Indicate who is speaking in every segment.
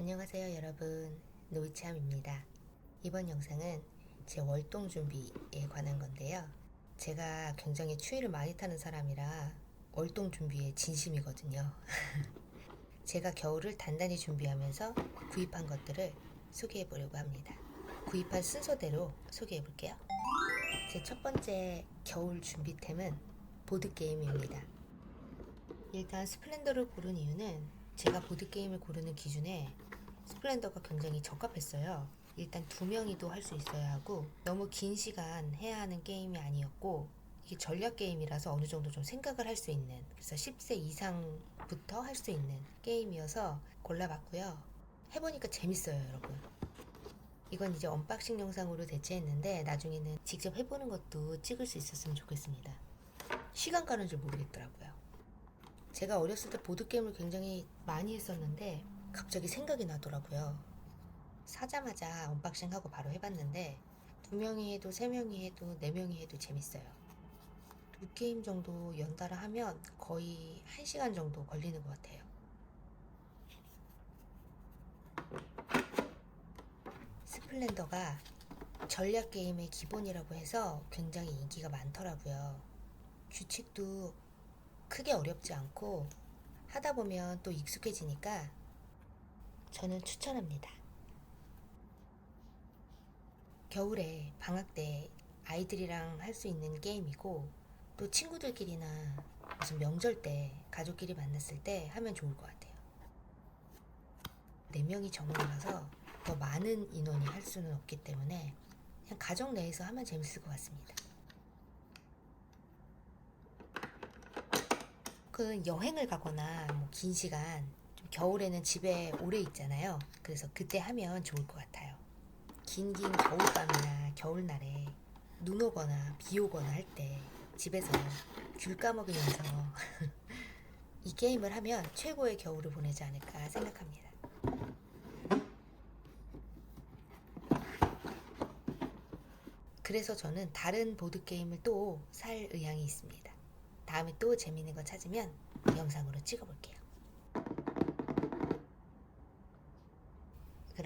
Speaker 1: 안녕하세요 여러분. 노이참입니다. 이번 영상은 제 월동 준비에 관한 건데요. 제가 굉장히 추위를 많이 타는 사람이라 월동 준비에 진심이거든요. 제가 겨울을 단단히 준비하면서 구입한 것들을 소개해 보려고 합니다. 구입한 순서대로 소개해 볼게요. 제 첫 번째 겨울 준비템은 보드게임입니다. 일단 스플렌더를 고른 이유는 제가 보드게임을 고르는 기준에 스플렌더가 굉장히 적합했어요. 일단 두 명이도 할 수 있어야 하고 너무 긴 시간 해야 하는 게임이 아니었고 이게 전략 게임이라서 어느 정도 좀 생각을 할 수 있는 그래서 10세 이상부터 할 수 있는 게임이어서 골라봤고요. 해보니까 재밌어요, 여러분. 이건 이제 언박싱 영상으로 대체했는데 나중에는 직접 해보는 것도 찍을 수 있었으면 좋겠습니다. 시간 가는 줄 모르겠더라고요. 제가 어렸을 때 보드게임을 굉장히 많이 했었는데 갑자기 생각이 나더라고요. 사자마자 언박싱 하고 바로 해봤는데 두 명이 해도 세 명이 해도 네 명이 해도 재밌어요. 두 게임 정도 연달아 하면 거의 한 시간 정도 걸리는 것 같아요. 스플렌더가 전략 게임의 기본이라고 해서 굉장히 인기가 많더라고요. 규칙도 크게 어렵지 않고 하다 보면 또 익숙해지니까 저는 추천합니다. 겨울에 방학 때 아이들이랑 할 수 있는 게임이고 또 친구들끼리나 무슨 명절 때 가족끼리 만났을 때 하면 좋을 것 같아요. 4명이 정원이라서 더 많은 인원이 할 수는 없기 때문에 그냥 가족 내에서 하면 재밌을 것 같습니다. 그 여행을 가거나 뭐 긴 시간 좀 겨울에는 집에 오래 있잖아요. 그래서 그때 하면 좋을 것 같아요. 긴긴 겨울밤이나 겨울날에 눈 오거나 비 오거나 할 때 집에서 귤 까먹으면서 이 게임을 하면 최고의 겨울을 보내지 않을까 생각합니다. 그래서 저는 다른 보드게임을 또 살 의향이 있습니다. 다음에 또 재밌는 거 찾으면 영상으로 찍어볼게요.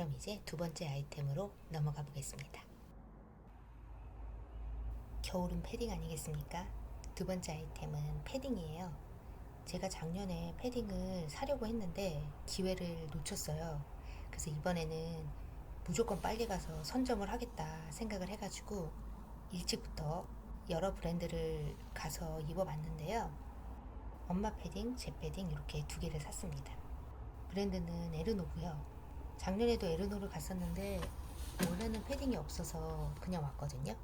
Speaker 1: 그럼 이제 두 번째 아이템으로 넘어가 보겠습니다. 겨울은 패딩 아니겠습니까? 두 번째 아이템은 패딩이에요. 제가 작년에 패딩을 사려고 했는데 기회를 놓쳤어요. 그래서 이번에는 무조건 빨리 가서 선점을 하겠다 생각을 해가지고 일찍부터 여러 브랜드를 가서 입어봤는데요. 엄마 패딩, 제 패딩 이렇게 두 개를 샀습니다. 브랜드는 에르노고요. 작년에도 에르노를 갔었는데 원래는 패딩이 없어서 그냥 왔거든요.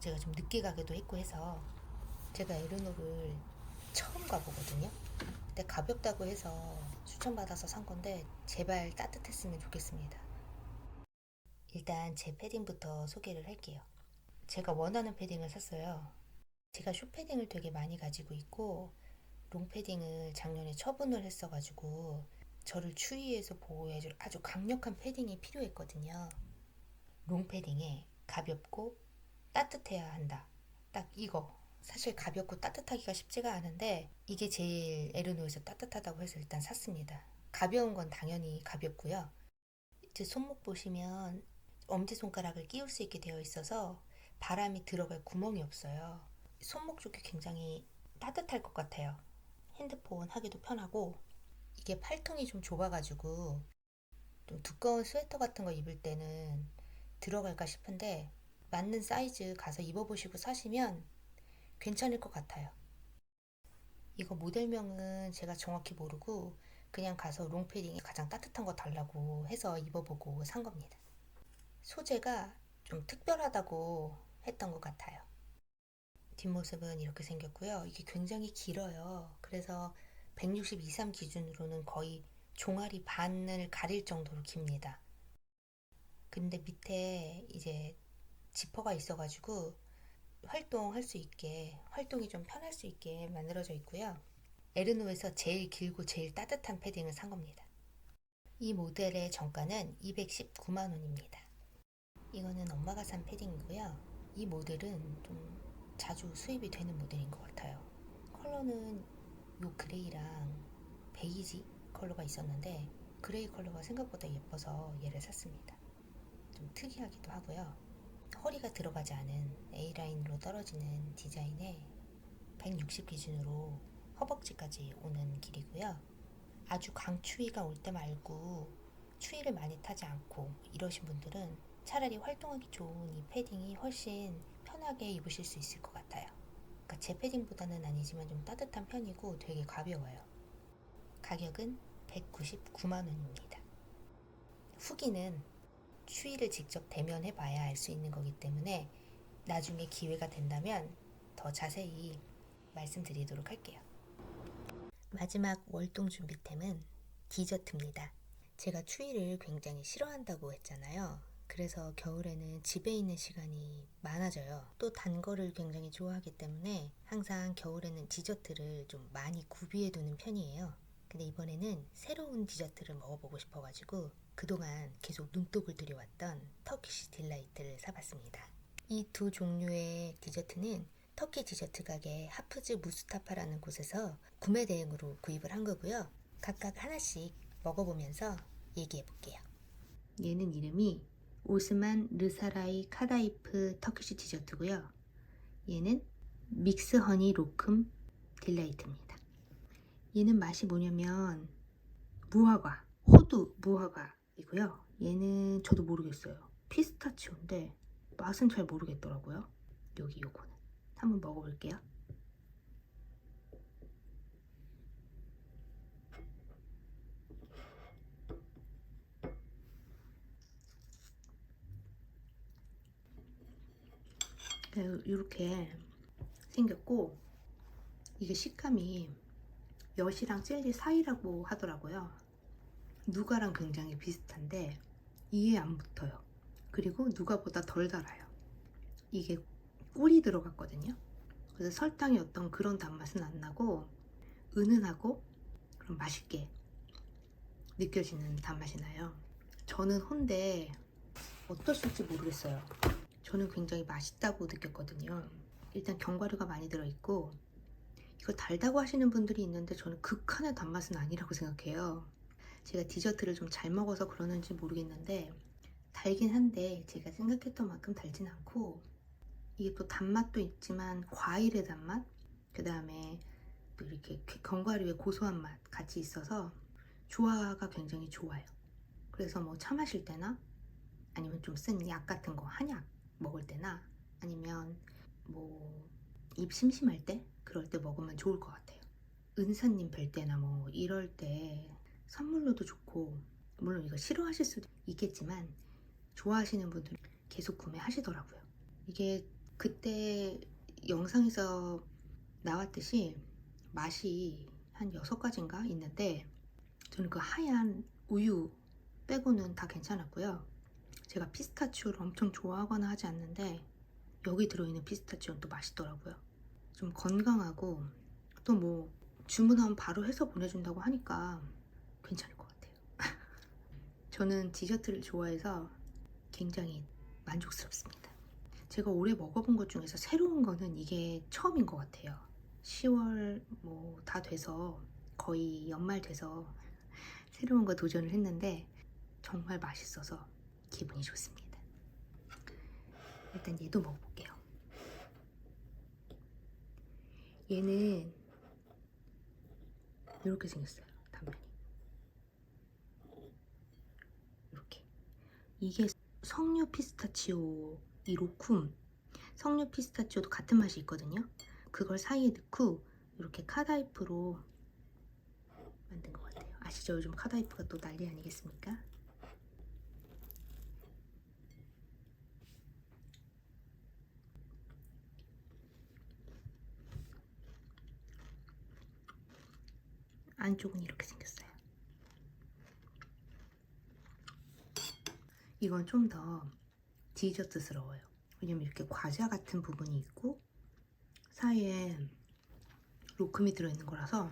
Speaker 1: 제가 좀 늦게 가기도 했고 해서 제가 에르노를 처음 가보거든요. 근데 가볍다고 해서 추천받아서 산 건데 제발 따뜻했으면 좋겠습니다. 일단 제 패딩부터 소개를 할게요. 제가 원하는 패딩을 샀어요. 제가 숏 패딩을 되게 많이 가지고 있고 롱 패딩을 작년에 처분을 했어가지고 저를 추위에서 보호해줄 아주 강력한 패딩이 필요했거든요. 롱 패딩에 가볍고 따뜻해야 한다. 딱 이거. 사실 가볍고 따뜻하기가 쉽지가 않은데 이게 제일 에르노에서 따뜻하다고 해서 일단 샀습니다. 가벼운 건 당연히 가볍고요. 제 손목 보시면 엄지손가락을 끼울 수 있게 되어 있어서 바람이 들어갈 구멍이 없어요. 손목 쪽이 굉장히 따뜻할 것 같아요. 핸드폰 하기도 편하고 이게 팔통이 좀 좁아가지고 좀 두꺼운 스웨터 같은 거 입을 때는 들어갈까 싶은데 맞는 사이즈 가서 입어보시고 사시면 괜찮을 것 같아요. 이거 모델명은 제가 정확히 모르고 그냥 가서 롱패딩에 가장 따뜻한 거 달라고 해서 입어보고 산 겁니다. 소재가 좀 특별하다고 했던 것 같아요. 뒷모습은 이렇게 생겼고요. 이게 굉장히 길어요. 그래서 162, 기준으로는 거의 종아리 반을 가릴 정도로 깁니다. 근데 밑에 이제 지퍼가 있어가지고 활동할 수 있게, 활동이 좀 편할 수 있게 만들어져 있고요. 에르노에서 제일 길고 제일 따뜻한 패딩을 산 겁니다. 이 모델의 정가는 219만 원입니다. 이거는 엄마가 산 패딩이고요. 이 모델은 좀 자주 수입이 되는 모델인 것 같아요. 컬러는 요 그레이랑 베이지 컬러가 있었는데 그레이 컬러가 생각보다 예뻐서 얘를 샀습니다. 좀 특이하기도 하고요. 허리가 들어가지 않은 A라인으로 떨어지는 디자인에 160 기준으로 허벅지까지 오는 길이고요. 아주 강추위가 올 때 말고 추위를 많이 타지 않고 이러신 분들은 차라리 활동하기 좋은 이 패딩이 훨씬 편하게 입으실 수 있을 것 같아요. 그러니까 제 패딩보다는 아니지만 좀 따뜻한 편이고 되게 가벼워요. 가격은 199만 원입니다. 후기는 추위를 직접 대면해 봐야 알 수 있는 거기 때문에 나중에 기회가 된다면 더 자세히 말씀드리도록 할게요. 마지막 월동 준비템은 디저트입니다. 제가 추위를 굉장히 싫어한다고 했잖아요. 그래서 겨울에는 집에 있는 시간이 많아져요. 또 단 거를 굉장히 좋아하기 때문에 항상 겨울에는 디저트를 좀 많이 구비해 두는 편이에요. 근데 이번에는 새로운 디저트를 먹어보고 싶어가지고 그동안 계속 눈독을 들여왔던 터키시 딜라이트를 사봤습니다. 이 두 종류의 디저트는 터키 디저트 가게 하프즈 무스타파라는 곳에서 구매 대행으로 구입을 한 거고요. 각각 하나씩 먹어보면서 얘기해 볼게요. 얘는 이름이 오스만 르사라이 카다이프 터키시 디저트고요. 얘는 믹스 허니 로큼 딜라이트입니다. 얘는 맛이 뭐냐면 무화과, 호두 무화과이고요. 얘는 저도 모르겠어요. 피스타치오인데 맛은 잘 모르겠더라고요. 여기 요거는 한번 먹어볼게요. 이렇게 생겼고 이게 식감이 엿이랑 젤리 사이라고 하더라고요. 누가랑 굉장히 비슷한데 이에 안 붙어요. 그리고 누가보다 덜 달아요. 이게 꿀이 들어갔거든요. 그래서 설탕의 어떤 그런 단맛은 안 나고 은은하고 그럼 맛있게 느껴지는 단맛이 나요. 저는 혼데 어떠실지 모르겠어요. 저는 굉장히 맛있다고 느꼈거든요. 일단 견과류가 많이 들어있고 이거 달다고 하시는 분들이 있는데 저는 극한의 단맛은 아니라고 생각해요. 제가 디저트를 좀 잘 먹어서 그러는지 모르겠는데 달긴 한데 제가 생각했던 만큼 달진 않고 이게 또 단맛도 있지만 과일의 단맛 그 다음에 또 이렇게 견과류의 고소한 맛 같이 있어서 조화가 굉장히 좋아요. 그래서 뭐 차 마실 때나 아니면 좀 쓴 약 같은 거 한약 먹을 때나 아니면 뭐 입 심심할 때 그럴 때 먹으면 좋을 것 같아요. 은사님 뵐 때나 뭐 이럴 때 선물로도 좋고 물론 이거 싫어하실 수도 있겠지만 좋아하시는 분들 계속 구매하시더라고요. 이게 그때 영상에서 나왔듯이 맛이 한 여섯 가지인가 있는데 저는 그 하얀 우유 빼고는 다 괜찮았고요. 제가 피스타치오를 엄청 좋아하거나 하지 않는데 여기 들어있는 피스타치오는 또 맛있더라고요. 좀 건강하고 또 뭐 주문하면 바로 해서 보내준다고 하니까 괜찮을 것 같아요. 저는 디저트를 좋아해서 굉장히 만족스럽습니다. 제가 올해 먹어본 것 중에서 새로운 거는 이게 처음인 것 같아요. 10월 뭐 다 돼서 거의 연말 돼서 새로운 거 도전을 했는데 정말 맛있어서 기분이 좋습니다. 일단 얘도 먹어볼게요. 얘는 이렇게 생겼어요. 단면이. 이렇게. 이게 석류 피스타치오 이 로쿰 석류 피스타치오도 같은 맛이 있거든요. 그걸 사이에 넣고 이렇게 카다이프로 만든 것 같아요. 아시죠? 요즘 카다이프가 또 난리 아니겠습니까? 안쪽은 이렇게 생겼어요. 이건 좀 더 디저트스러워요. 왜냐면 이렇게 과자 같은 부분이 있고 사이에 로크미 들어있는 거라서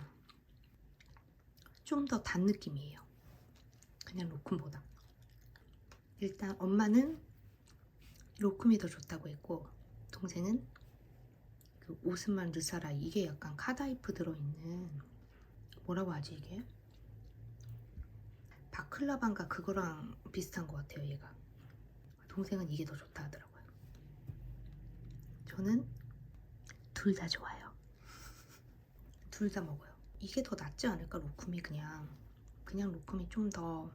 Speaker 1: 좀 더 단 느낌이에요. 그냥 로크보다. 일단 엄마는 로크미 더 좋다고 했고 동생은 그 오스만 르사라 이게 약간 카다이프 들어있는 뭐라고 하지 이게? 다클라반가 그거랑 비슷한 것 같아요 얘가. 동생은 이게 더 좋다 하더라고요. 저는 둘 다 좋아요. 둘 다 먹어요. 이게 더 낫지 않을까 로쿰이 그냥. 그냥 로쿰이 좀 더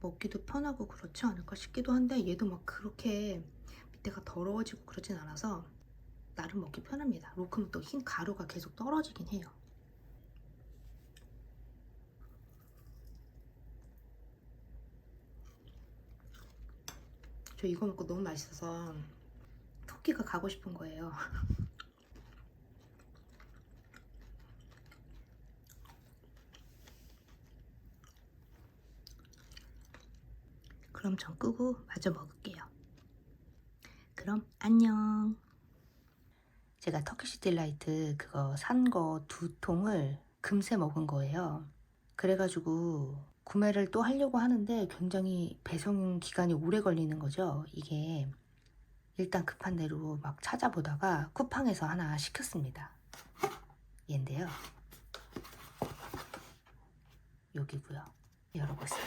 Speaker 1: 먹기도 편하고 그렇지 않을까 싶기도 한데 얘도 막 그렇게 밑에가 더러워지고 그러진 않아서 나름 먹기 편합니다. 로쿰은 또 흰 가루가 계속 떨어지긴 해요 저 이거 먹고 너무 맛있어서 토끼가 가고 싶은 거예요. 그럼 전 끄고 마저 먹을게요. 그럼 안녕. 제가 터키시 딜라이트 그거 산 거 두 통을 금세 먹은 거예요. 그래가지고 구매를 또 하려고 하는데 굉장히 배송 기간이 오래 걸리는 거죠. 이게 일단 급한 대로 막 찾아보다가 쿠팡에서 하나 시켰습니다. 얘인데요. 여기고요. 열어보세요.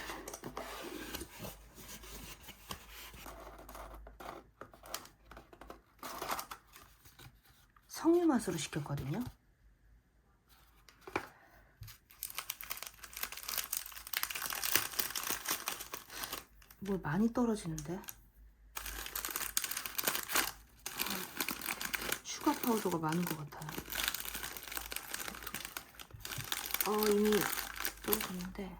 Speaker 1: 석류 맛으로 시켰거든요. 뭘 많이 떨어지는데? 슈가 파우더가 많은 것 같아요. 어, 이미 떨어졌는데.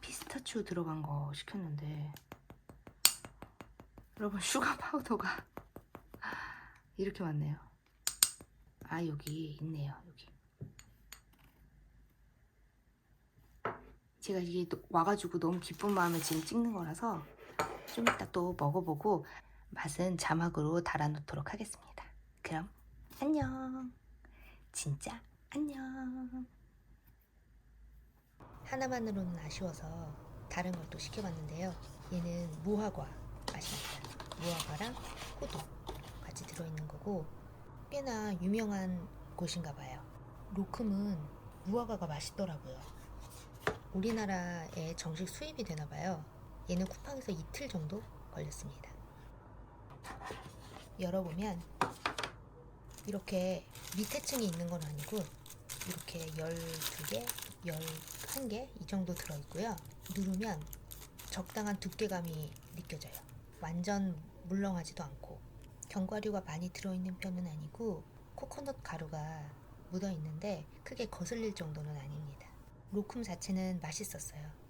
Speaker 1: 피스타치오 들어간 거 시켰는데. 여러분, 슈가 파우더가 이렇게 많네요. 아 여기 있네요 여기. 제가 이게 또 와가지고 너무 기쁜 마음에 지금 찍는 거라서 좀 이따 또 먹어보고 맛은 자막으로 달아놓도록 하겠습니다. 그럼 안녕. 진짜 안녕. 하나만으로는 아쉬워서 다른 걸 또 시켜봤는데요. 얘는 무화과 맛입니다. 무화과랑 호두 같이 들어있는 거고 꽤나 유명한 곳인가 봐요. 로쿰은 무화과가 맛있더라고요. 우리나라에 정식 수입이 되나 봐요. 얘는 쿠팡에서 이틀 정도 걸렸습니다. 열어보면 이렇게 밑에 층이 있는 건 아니고 이렇게 12개, 11개 이 정도 들어있고요. 누르면 적당한 두께감이 느껴져요. 완전 물렁하지도 않고 견과류가 많이 들어있는 편은 아니고 코코넛 가루가 묻어 있는데 크게 거슬릴 정도는 아닙니다. 로쿰 자체는 맛있었어요.